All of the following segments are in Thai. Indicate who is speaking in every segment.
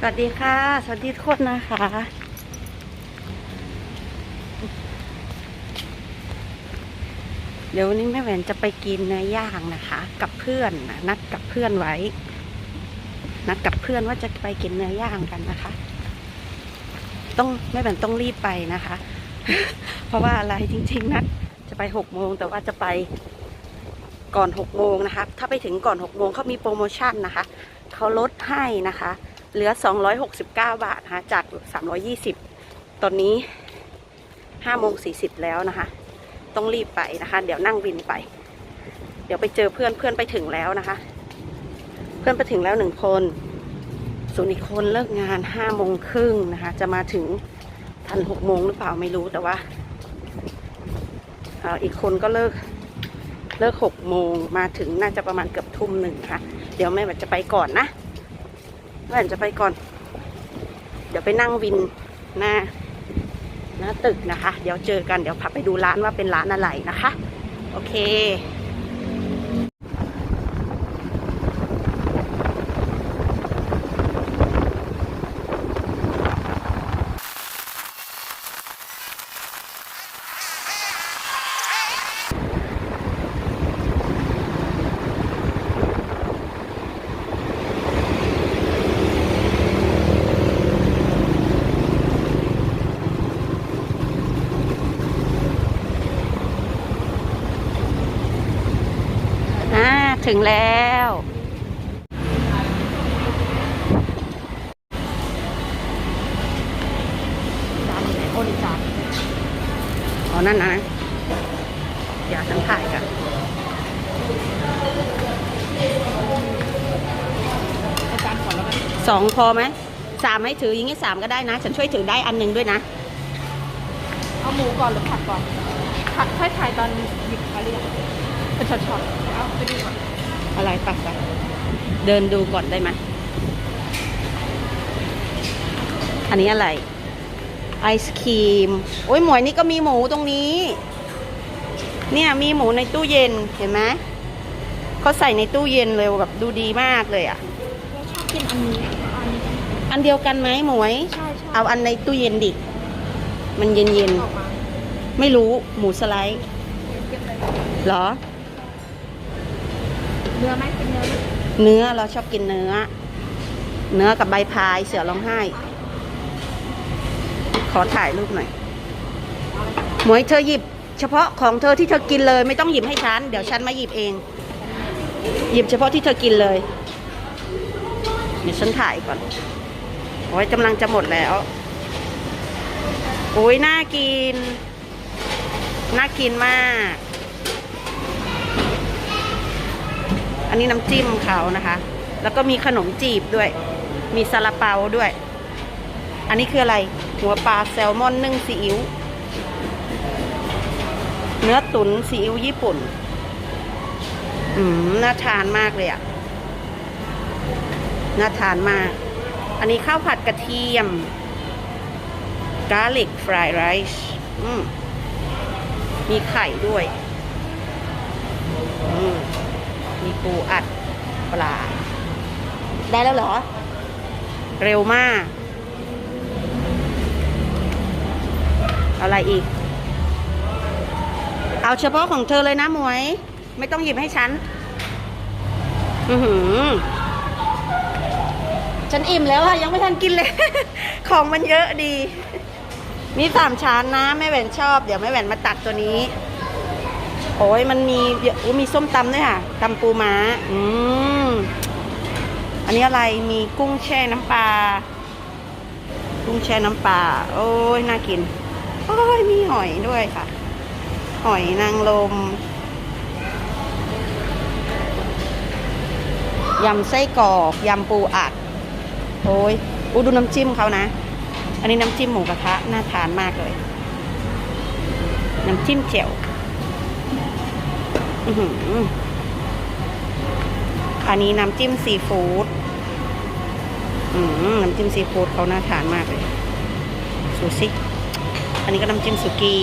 Speaker 1: สวัสดีค่ะ สวัสดีทุกคนนะคะ เดี๋ยววันนี้แม่แหวนจะไปกินเนื้อย่างนะคะ กับเพื่อนนะนัดกับเพื่อนไว้ นัดกับเพื่อนว่าจะไปกินเนื้อย่างกันนะคะ ต้องแม่แหวนต้องรีบไปนะคะ เพราะว่าอะไรจริง ๆนัดจะไปหกโมงแต่ว่าจะไปก่อนหกโมงนะคะ ถ้าไปถึงก่อนหกโมงเขามีโปรโมชั่นนะคะเขาลดให้นะคะ เหลือ 269 บาทนะคะจาก 320 ตอนนี้5โมง40 แล้วนะคะ ต้องรีบไปนะคะ เดี๋ยวนั่งวินไป เดี๋ยวไปเจอเพื่อนเพื่อนไปถึงแล้วนะคะ เพื่อนไปถึงแล้วหนึ่งคน ส่วนอีกคนเลิกงาน5โมงครึ่งนะคะ จะมาถึงทัน6โมงหรือเปล่าไม่รู้แต่ว่าอีกคนก็เลิกเลิก6โมงมาถึงน่าจะประมาณเกือบทุ่มหนึ่งค่ะ เดี๋ยวแม่จะไปก่อนนะ แหวนจะไปก่อน เดี๋ยวไปนั่งวินหน้าหน้าตึกนะคะ เดี๋ยวเจอกันเดี๋ยวพาไปดูร้านว่าเป็นร้านอะไรนะคะ โอเค อ่า ถึงแล้วจานไหนอ้นจานอ๋อ นั่นนะอย่าฉันถ่ายกัน
Speaker 2: อาจารย์ก่อล้วกัน
Speaker 1: สองพอไหมสามให้ถืออย่างงี้สามก็ได้นะ ฉันช่วยถือได้อันหนึ่งด้วยนะ
Speaker 2: เอาหมูก่อนหรือผัดก่อน ผัดค่อยถ่ายตอนหยิบอะไรอย่างเป็นช็อตๆเอาไปดูก่อน
Speaker 1: อะไรปักไปเดินดูก่อนได้ไหมอันนี้อะไร ไอศครีม โอ้ยหมวยนี่ก็มีหมูตรงนี้ เนี่ยมีหมูในตู้เย็นเห็นไหมเขาใส่ในตู้เย็นเลยแบบดูดีมากเลยอะ
Speaker 2: เราชอบกินอันนี้อันนี้
Speaker 1: อันเดียวกันไหมหมวย
Speaker 2: ใช่ใช่
Speaker 1: เอาอันในตู้เย็นดิ มันเย็น
Speaker 2: ออกมา
Speaker 1: ๆไม่รู้หมูสไลด์
Speaker 2: เก็บเลย
Speaker 1: เหรอ
Speaker 2: เนื้อไหมเป็นเนื้อไหม
Speaker 1: เนื้อเราชอบกินเนื้อ เนื้อกับใบพายเสือร้องไห้ ขอถ่ายรูปหน่อยหมวยเธอหยิบ เฉพาะของเธอที่เธอกินเลย ไม่ต้องหยิบให้ฉัน เดี๋ยวฉันมาหยิบเอง หยิบเฉพาะที่เธอกินเลย เดี๋ยวฉันถ่ายก่อนโอ้ยกำลังจะหมดแล้ว โอ้ยน่ากิน น่ากินมาก อันนี้น้ำจิ้มเขานะคะ แล้วก็มีขนมจีบด้วย มีซาลาเปาด้วย อันนี้คืออะไร หัวปลาแซลมอนนึ่งซีอิ๊ว เนื้อตุ๋นซีอิ๊วญี่ปุ่น อืม น่าทานมากเลยอะ่ะ น่าทานมาก อันนี้ข้าวผัดกระเทียม garlic fried rice มมีไข่ด้วย อืม มีปูอัดปลา ได้แล้วเหรอ เร็วมาก อะไรอีก เอาเฉพาะของเธอเลยนะหมวย ไม่ต้องหยิบให้ฉัน อือหือ ฉันอิ่มแล้วอะยังไม่ทันกินเลย ของมันเยอะดี มีสามชั้นนะแม่แหวนชอบ เดี๋ยวแม่แหวนมาตักตัวนี้ โอ้ยมันมีเอ้ยมีส้มตำด้วยค่ะตำปูม้า อืมอันนี้อะไรมีกุ้งแช่น้ำปลากุ้งแช่น้ำปลาโอ้ยน่ากินโอ้ยมีหอยด้วยค่ะ หอยนางรมยำไส้กรอกยำปูอัดโอ้ยอู้ดูน้ำจิ้มเขานะ อันนี้น้ำจิ้มหมูกระทะน่าทานมากเลย น้ำจิ้มเจียว อันนี้น้ำจิ้มซีฟู้ดน้ำจิ้มซีฟู้ดเขาน่าทานมากเลยซูชิ อันนี้ก็น้ำจิ้มสุกี้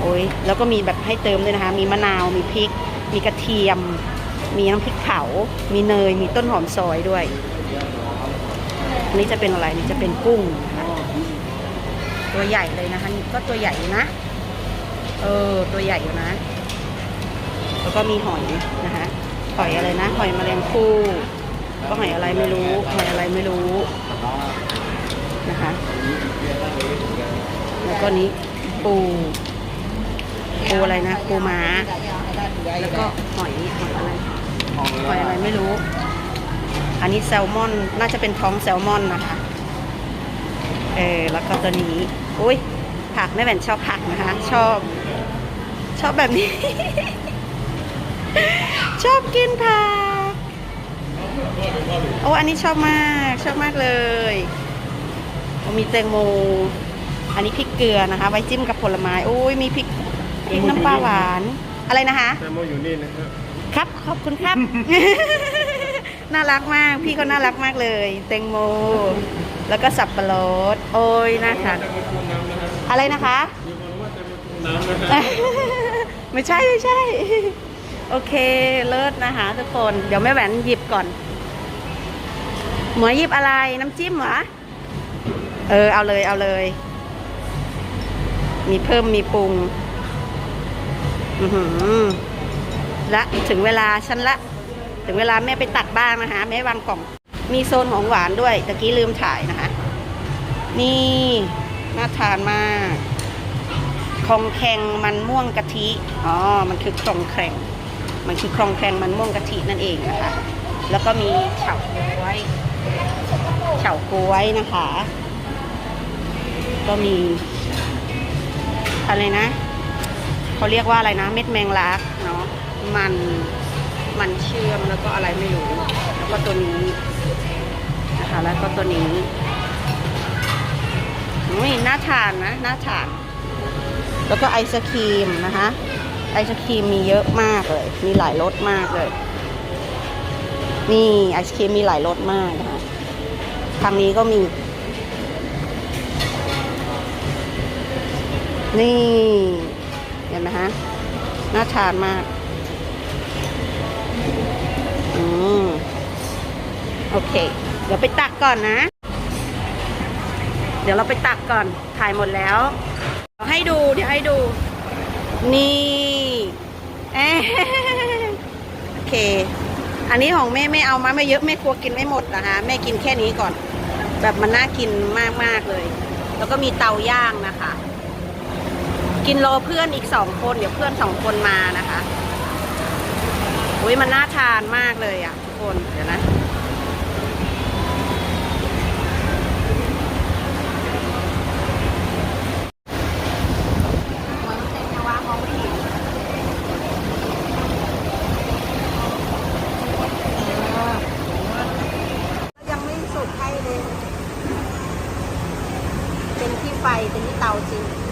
Speaker 1: โอ้ย แล้วก็มีแบบให้เติมด้วยนะคะ มีมะนาว มีพริก มีกระเทียม มีน้ำพริกเผา มีเนย มีต้นหอมซอยด้วย อันี่จะเป็นอะไร นี่จะเป็นกุ้งนะคะตัวใหญ่เลยนะคะ นี่ก็ตัวใหญ่นะ เออ ตัวใหญ่อยู่นะ แล้วก็มีหอยนะคะ หอยอะไรนะ หอยแมลงภู่ก็หอยอะไรไม่รู้ หอยอะไรไม่รู้นะคะ แล้วก็นี้ปู ปูอะไรนะ ปูม้า แล้วก็หอยหอยอะไร หอยอะไรไม่รู้ อันนี้แซลมอน น่าจะเป็นท้องแซลมอนนะคะ เออ แล้วก็ตัวนี้ อุ้ยผักแม่แหวนชอบผักนะคะ ชอบ ชอบแบบนี้ ชอบกินผักโอ้อันนี้ชอบมากชอบมากเลยโอ้มีแตงโม อันนี้พริกเกลือนะคะ ไว้จิ้มกับผลไม้โอ้ยมีพริกพริกน้ำปลาหวาน อะไรนะคะ
Speaker 3: แตงโมอยู่นี่นะครับ
Speaker 1: ครับขอบคุณครับ น่ารักมาก พี่เขาน่ารักมากเลย แตงโม แล้วก็สับปะรดโอ้ยน่าทาน
Speaker 3: แตงโมชูน้ำนะครับ
Speaker 1: อะไรนะคะ
Speaker 3: มีคนรู้ว่าแตงโมชูน้ำนะครับ
Speaker 1: ไม่ใช่ไม่ใช่ โอเคเลิศนะคะทุกคน เดี๋ยวแม่แหวนหยิบก่อน หมวยหยิบอะไรน้ำจิ้มเหรอ เออ เอาเลยเอาเลย มีเพิ่มมีปรุง อือหือและถึงเวลาฉันละ ถึงเวลาแม่ไปตักบ้างนะคะแม่วางกล่อง มีโซนของหวานด้วยตะกี้ลืมถ่ายนะคะ นี่น่าทานมาก คองแคงมันม่วงกะทิ อ๋อ มันคือครองแคงมันคือครองแคงมันม่วงกะทินั่นเองนะคะ แล้วก็มีเฉาก๊วยเฉาก๊วยนะคะ ก็มี อะไรนะเขาเรียกว่าอะไรนะ เม็ดแมงลักเนาะ มัน มันเชื่อมแล้วก็อะไรไม่รู้ แล้วก็ตัวนี้นะคะ แล้วก็ตัวนี้อุ้ยน่าทานนะ น่าทาน แล้วก็ไอศครีมนะคะ ไอศครีมมีเยอะมากเลย มีหลายรสมากเลย นี่ไอศครีมมีหลายรสมากนะคะ ทางนี้ก็มี นี่ เห็นไหมฮะ น่าทานมาก อืม โอเค เดี๋ยวไปตักก่อนนะ เดี๋ยวเราไปตักก่อน ถ่ายหมดแล้ว ให้ดูเดี๋ยวให้ดู นี่โอเค อันนี้ของแม่ไม่เอามาไม่เยอะแม่กลัวกินไม่หมดนะคะแม่กินแค่นี้ก่อน แบบมันน่ากินมากๆเลย แล้วก็มีเตาย่างนะคะ กินรอเพื่อนอีกสองคน เดี๋ยวเพื่อนสองคนมานะคะอุ้ยมันน่าทานมากเลยอะทุกคนเดี๋ยวนะ ไม่สุกให้เลยเป็นที่ไฟเป็นที่เตาจริง